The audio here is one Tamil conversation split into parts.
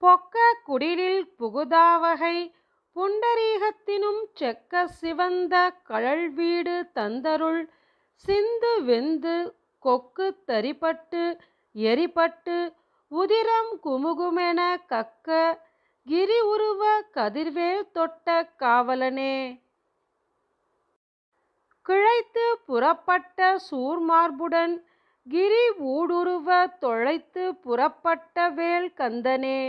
பொக்க குடிலில் புகுதாவகை புண்டரீகத்தினும் செக்க சிவந்த கழல் வீடு தந்தருள் சிந்து வெந்து கொக்கு தரிப்பட்டு எரிபட்டு உதிரம் குமுகுமென கக்க கிரி உருவ கதிர்வேல் தொட்ட காவலனே. கிழைத்து புறப்பட்ட சூர்மார்புடன் கிரி ஊடுருவ தொழைத்து புறப்பட்ட வேல் கந்தனே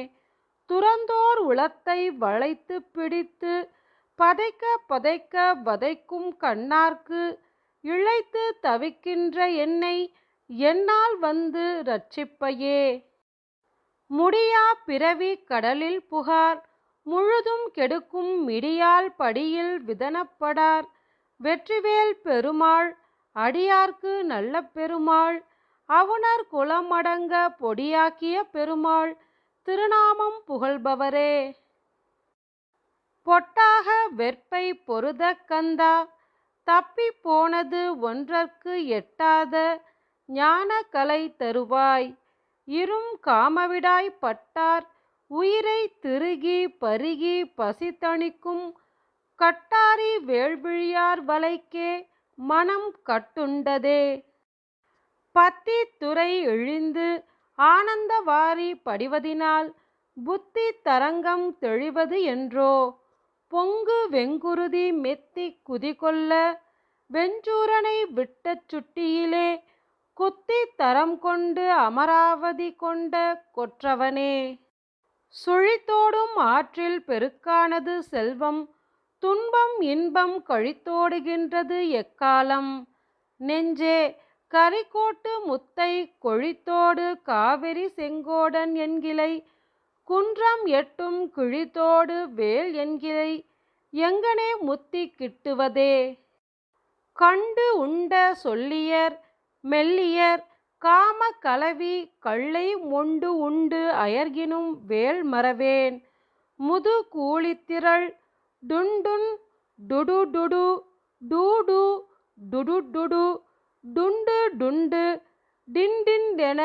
துறந்தோர் உளத்தை வளைத்து பிடித்து பதைக்க பதைக்க வதைக்கும் கண்ணார்க்கு இழைத்து தவிக்கின்ற என்னை என்னால் வந்து ரட்சிப்பையே முடியா பிறவி கடலில் புகார் முழுதும் கெடுக்கும் மிடியால் படியில் விதனப்படார். வெற்றிவேல் பெருமாள் அடியார்க்கு நல்ல பெருமாள் அவுணர் குலமடங்க பொடியாக்கிய பெருமாள் திருநாமம் புகழ்பவரே. பொட்டாக வெற்பை பொருத கந்தா தப்பி போனது ஒன்றற்கு எட்டாத ஞான கலை தருவாய். இரும் காமவிடாய் பட்டார் உயிரை திருகி பருகி பசி தணிக்கும் கட்டாரி வேள்விழியார் வலைக்கே மனம் கட்டுண்டதே. பத்தி துறை இழிந்து ஆனந்த வாரி படிவதினால் புத்தி தரங்கம் தெளிவது என்றோ? பொங்கு வெங்குருதி மெத்தி குதிகொள்ள வெஞ்சூரனை விட்ட சுட்டியிலே குத்தி தரம் கொண்டு அமராவதி கொண்ட கொற்றவனே. சுழித்தோடும் ஆற்றில் பெருக்கானது செல்வம் துன்பம் இன்பம் கழித்தோடுகின்றது எக்காலம்? நெஞ்சே கரிகோட்டு முத்தை கொழித்தோடு காவிரி செங்கோடன் என்கிளை குன்றம் எட்டும் கிழித்தோடு வேல் என்கிளை எங்கனே முத்தி கிட்டுவதே? கண்டு உண்ட சொல்லியர் மெல்லியர் காம கலவி கள்ளை மொண்டு உண்டு அயர்கினும் வேல் மறவேன். முது கூலித்திரள் டுண்டுன் டுடு டுடு டூடு டுடு டுடு டுண்டு டுண்டு டிண்டிண்டென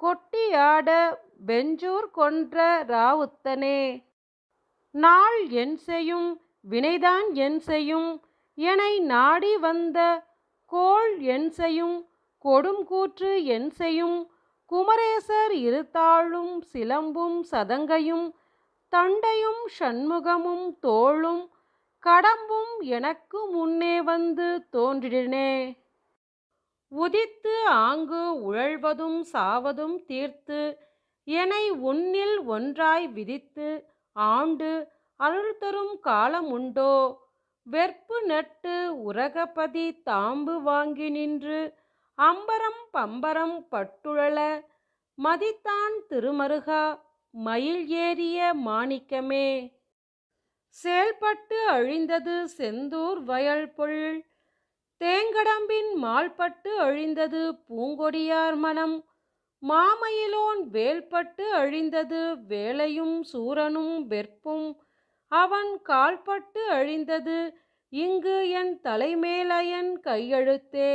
கொட்டியாட வெஞ்சூர் கொன்ற ராவுத்தனே. நாள் என் செய்யும் வினைதான் என் செய்யும் எனை நாடி வந்த கோள் என் செய்யும் கொடும் கூற்று என் செய்யும் குமரேசர் இருத்தாளும் சிலம்பும் சதங்கையும் தண்டையும் ஷண்முகமும் தோளும் கடம்பும் எனக்கு முன்னே வந்து தோன்றினே உதித்து ஆங்கு உழல்வதும் சாவதும் தீர்த்து என்னை உன்னில் ஒன்றாய் விதித்து ஆண்டு அருள் தரும் காலமுண்டோ? வெற்பு நட்டு உரகபதி தாம்பு வாங்கி நின்று அம்பரம் பம்பரம் பட்டுழல மதித்தான் திருமருகா மயில் ஏறிய மாணிக்கமே. செயல்பட்டு அழிந்தது செந்தூர் வயல் பொழில் தேங்கடம்பின் மால்பட்டு அழிந்தது பூங்கொடியார் மனம். மாமயிலோன் வேல்பட்டு அழிந்தது வேலையும் சூரனும் வெற்பும். அவன் கால்பட்டு அழிந்தது இங்கு என் தலைமேலையன் கையெழுத்தே.